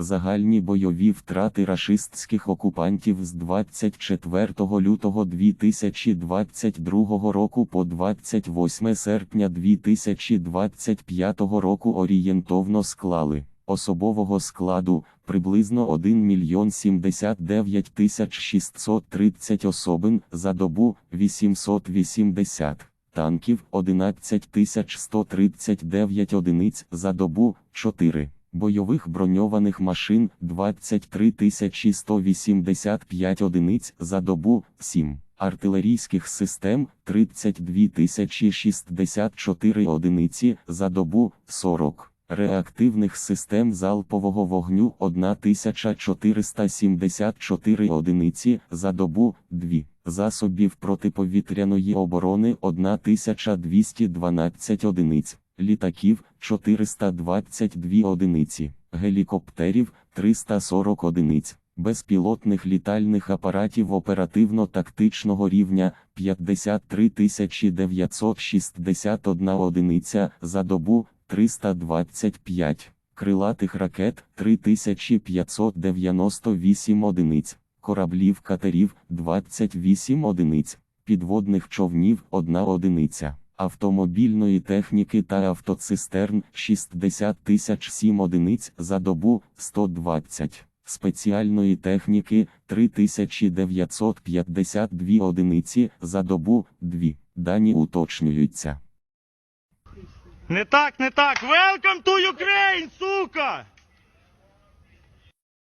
Загальні бойові втрати рашистських окупантів з 24 лютого 2022 року по 28 серпня 2025 року орієнтовно склали особового складу приблизно 1 мільйон 79 тисяч 630 особин за добу 880 танків 11 139 одиниць за добу 4, бойових броньованих машин 23 185 одиниць за добу 7, артилерійських систем 32 064 одиниці за добу 40. Реактивних систем залпового вогню 1474 одиниці за добу 2, засобів протиповітряної оборони 1212 одиниць, літаків 422 одиниці, гелікоптерів 340 одиниць, безпілотних літальних апаратів оперативно-тактичного рівня 53 961 одиниця за добу 325, крилатих ракет 3598 одиниць, кораблів катерів 28 одиниць, підводних човнів 1 одиниця, автомобільної техніки та автоцистерн 60 007 одиниць за добу 120. Спеціальної техніки 3952 одиниці за добу 2. Дані уточнюються. Не так, не так. Welcome to Ukraine, сука!